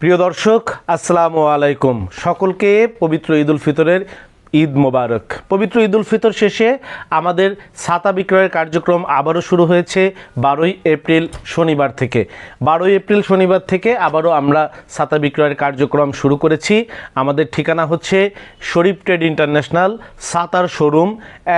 প্রিয় দর্শক, আসসালামু আলাইকুম। সকলকে পবিত্র ঈদ উল ফিতরের ঈদ মোবারক। পবিত্র ঈদ উল ফিতর শেষে আমাদের ছাতা বিক্রয়ের কার্যক্রম আবারও শুরু হয়েছে বারোই এপ্রিল শনিবার থেকে। বারোই এপ্রিল শনিবার থেকে আবারও আমরা ছাতা বিক্রয়ের কার্যক্রম শুরু করেছি। আমাদের ঠিকানা হচ্ছে Sharif trade international, Sattar showroom,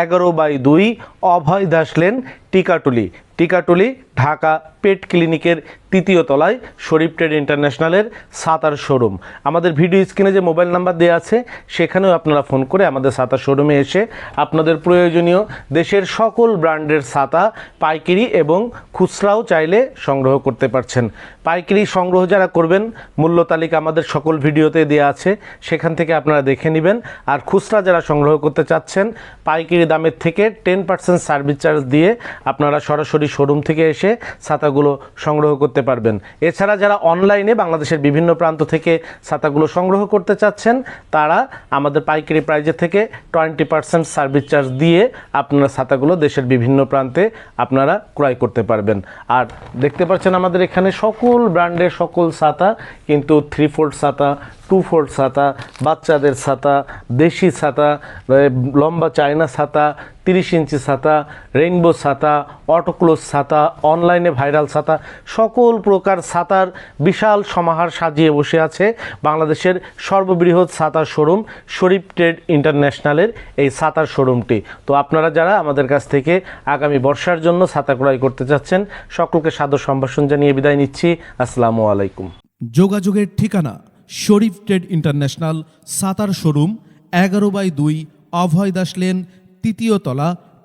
এগারো বাই দুই অভয় দাস লেন, টিকাটুলি। টিকাটুলি ঢাকা পেট ক্লিনিকের তৃতীয় তলায় শরীফ ট্রেড ইন্টারন্যাশনালের সাতার শোরুম। আমাদের ভিডিও স্ক্রিনে যে মোবাইল নাম্বার দেওয়া আছে, সেখানেও আপনারা ফোন করে আমাদের সাতার শোরুমে এসে আপনাদের প্রয়োজনীয় দেশের সকল ব্র্যান্ডের ছাতা পাইকারি এবং খুচরাও চাইলে সংগ্রহ করতে পারছেন। পাইকারি সংগ্রহ যারা করবেন, মূল্য তালিকা আমাদের সকল ভিডিওতে দেওয়া আছে, সেখান থেকে আপনারা দেখে নেবেন। আর খুচরা যারা সংগ্রহ করতে চাচ্ছেন, পাইকারি দামের থেকে টেন পার্সেন্ট সার্ভিস চার্জ দিয়ে আপনারা সরাসরি শোরুম থেকে এসে ছাতাগুলো সংগ্রহ করতে পারবেন। এছাড়া যারা অনলাইনে বাংলাদেশের বিভিন্ন প্রান্ত থেকে ছাতাগুলো সংগ্রহ করতে চাচ্ছেন, তারা আমাদের পাইকারি প্রাইজের থেকে টোয়েন্টি পার্সেন্ট সার্ভিস চার্জ দিয়ে আপনারা ছাতাগুলো দেশের বিভিন্ন প্রান্তে আপনারা ক্রয় করতে পারবেন। আর দেখতে পাচ্ছেন আমাদের এখানে সকল ব্র্যান্ডের সকল ছাতা, কিন্তু থ্রি ফোল্ড ছাতা টু ফোল্ড ছাতা, বাচ্চাদের ছাতা, দেশি ছাতা লম্বা চায়না ছাতা, তিরিশ ইঞ্চি ছাতা রেইনবো ছাতা অটোক্লোজ ছাতা অনলাইনে ভাইরাল ছাতা, সকল প্রকার ছাতার বিশাল সমাহার সাজিয়ে বসে আছে বাংলাদেশের সর্ববৃহৎ ছাতার শোরুম শরীফ ট্রেড ইন্টারন্যাশনালের এই ছাতার শোরুমটি তো আপনারা যারা আমাদের কাছ থেকে আগামী বর্ষার জন্য ছাতা ক্রয় করতে চাচ্ছেন, সকলকে সাদর সম্ভাষণ জানিয়ে বিদায় নিচ্ছি। আসসালামু আলাইকুম। যোগাযোগের ঠিকানা Sharif trade international Sattar showroom এগারো বাই দুই, অভয় দাস লেন, তৃতীয় তলা